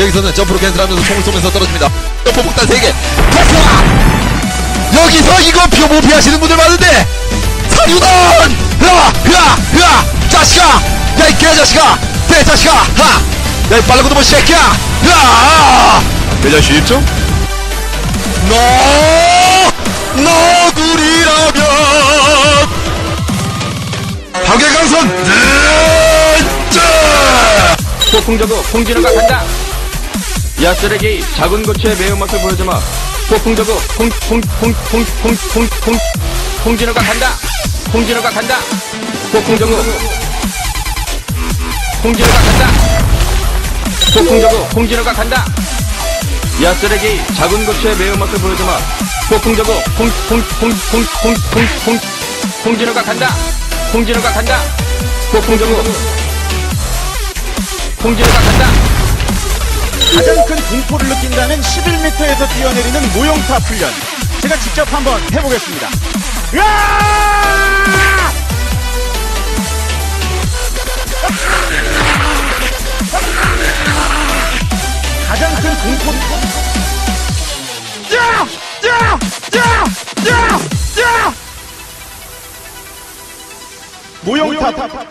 여기서는 점프로 캔슬하면서 총을 쏘면서 떨어집니다. 점프 폭탄 3개. 발사! 여기서 이거 표 못 피하시는 분들 많은데! 사유단! 흐아! 흐아! 흐아! 자식아! 야, 이 개자식아! 대자식아! 하! 야, 이 빨라고도 뭐 새끼야! 흐아! 대자 쉽죠? 너! 너구리라면! 박예강선! 진짜! 폭풍저구 홍진호가 간다 야 쓰레기 작은 고추의 매운맛을 보여주마 폭풍저구 홍홍홍홍홍홍홍 홍진호가 간다 홍진호가 간다 폭풍저구 홍진호가 간다 폭풍저구 홍진호가 간다 야 쓰레기 작은 고추의 매운맛을 보여주마 폭풍저구 홍홍홍홍홍홍홍 홍진호가 간다 홍진호가 간다 폭풍저구 홍진호가 간다 가장 큰 공포를 느낀다는 11m에서 뛰어내리는 모형타 훈련. 제가 직접 한번 해보겠습니다. 으아! 가장 큰 공포. 야! 야! 야! 야! 야! 모형타.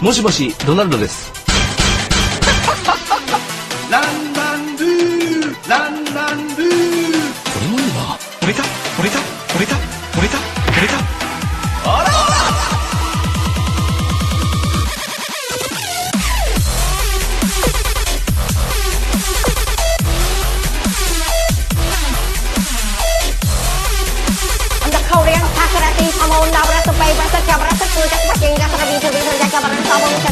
もしもし、ドナルドです。发疯一。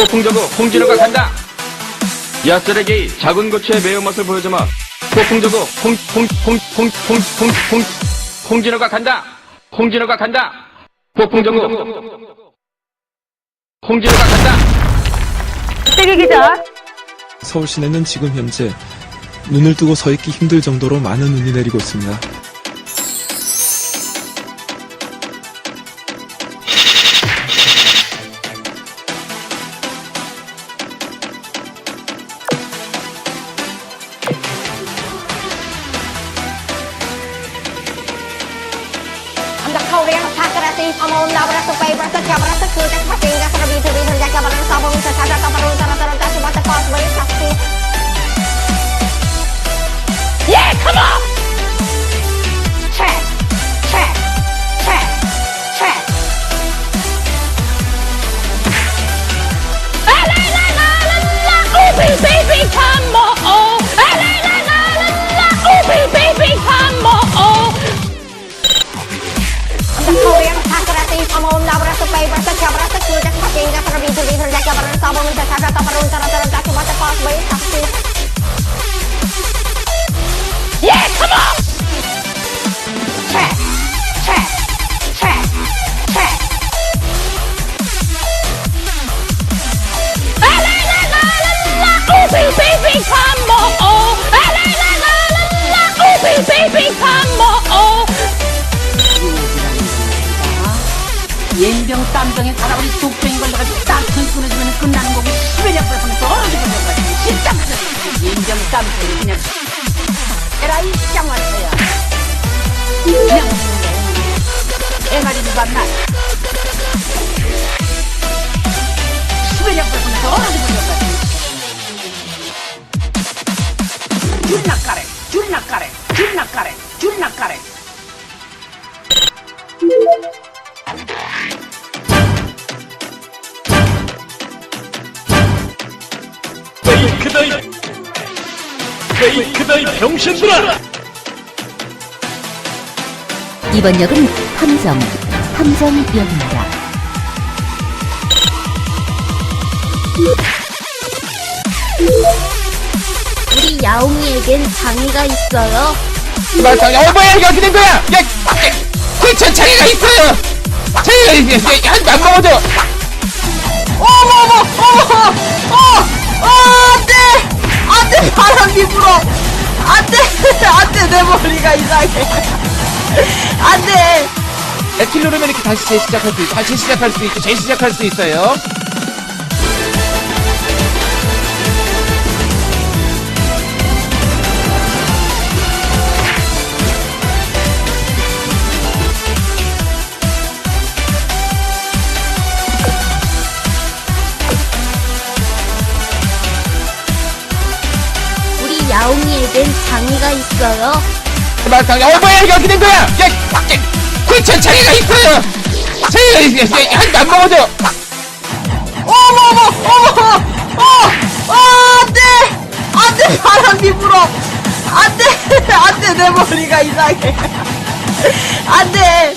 폭풍저구 홍진호가 간다. 야 쓰레기 작은 고추의 매운맛을 보여주마. 폭풍저구 홍 홍 홍 홍 홍 홍 홍 홍진호가 간다. 홍진호가 간다. 폭풍저구 홍진호가 간다. 서울 시내는 지금 현재 눈을 뜨고 서 있기 힘들 정도로 많은 눈이 내리고 있습니다. Mau undang berasa baik berasa jam berasa kuda masih 연병 땀병에 갈아버리 독병이 걸려가지고 딱턴 끊어지면 끝나는 거고 수면약 불어서 얼어지게 돼가지고 진짜 그래 연병 땀병이 그냥 에라이 쌍화서야. 그냥. 먹는 거야 애가리도 만나 페이크다 이 병신들아! 이번 역은 함정, 함정역입니다. 우리 야옹이에겐 장애가 있어요. 말상 어 뭐야 이게 어떻게 된 거야? 야, 그저 자기가 있어요. 자기가 이게 한안 먹어도. 어머 어머 어머 어! 어 안 돼 안돼 바람이 불어 안돼 안돼 내 머리가 이상해 안돼 에킬 누르면 이렇게 다시 재시작할 수 있, 다시 시작할 수 있죠. 재시작할 수 있어요. 야옹이에겐 장애가 있어요. 말상 어 뭐야 이게 어떻게 된 거야? 야, 그저 자기가 있어요. 자기가 이게 한안 먹어도. 어머 어머 어머 어! 어 안돼 안돼 바람이 불어 안돼 안돼 내 머리가 이상해 안돼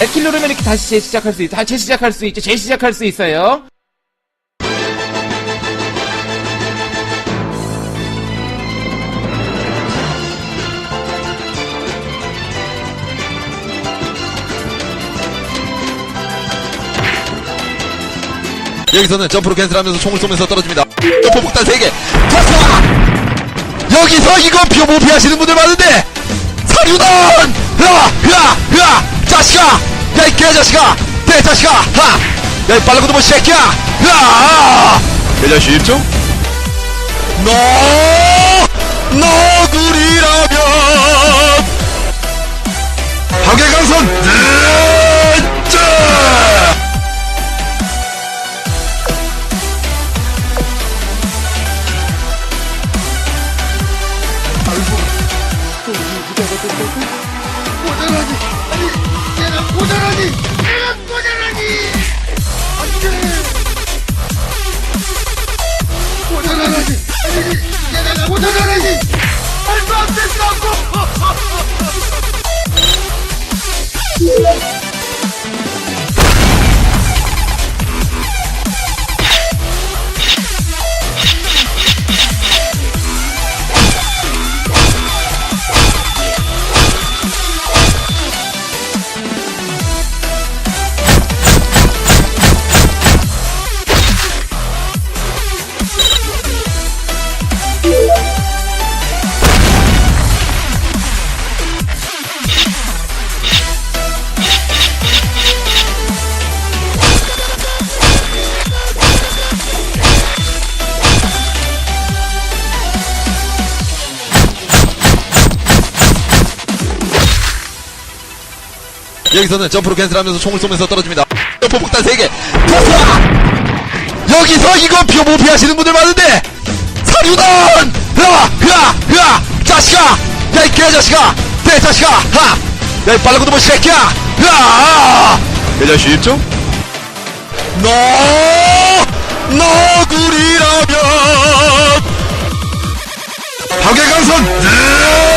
에킬 누르면 이렇게 다시 재시작할 수 있, 다시 재시작할 수 있죠. 재시작할 수 있어요. 여기서는 점프로 캔슬하면서 총을 쏘면서 떨어집니다. 점프 폭탄 3개. 탔어! 여기서 이거 표, 못 피하시는 분들 많은데! 사류단! 흐아! 흐아! 흐아! 자식아! 야, 이 개자식아! 대자식아! 하! 야, 이 빨라고도 못 새끼야! 흐아! 개자식 좀? 너! 너구리라면! 박예강선! 여기서는 점프로 캔슬하면서 총을 쏘면서 떨어집니다. 점프 폭탄 3개. 탔어! 여기서 이거 표, 못 피하시는 분들 많은데! 사류단! 흐아! 흐아! 흐아! 자식아! 야, 이 개자식아! 대자식아! 하! 야, 이 빨라고도 못 새끼야! 흐아! 개자식 좀? 너! 너구리라면! 박예강선! 르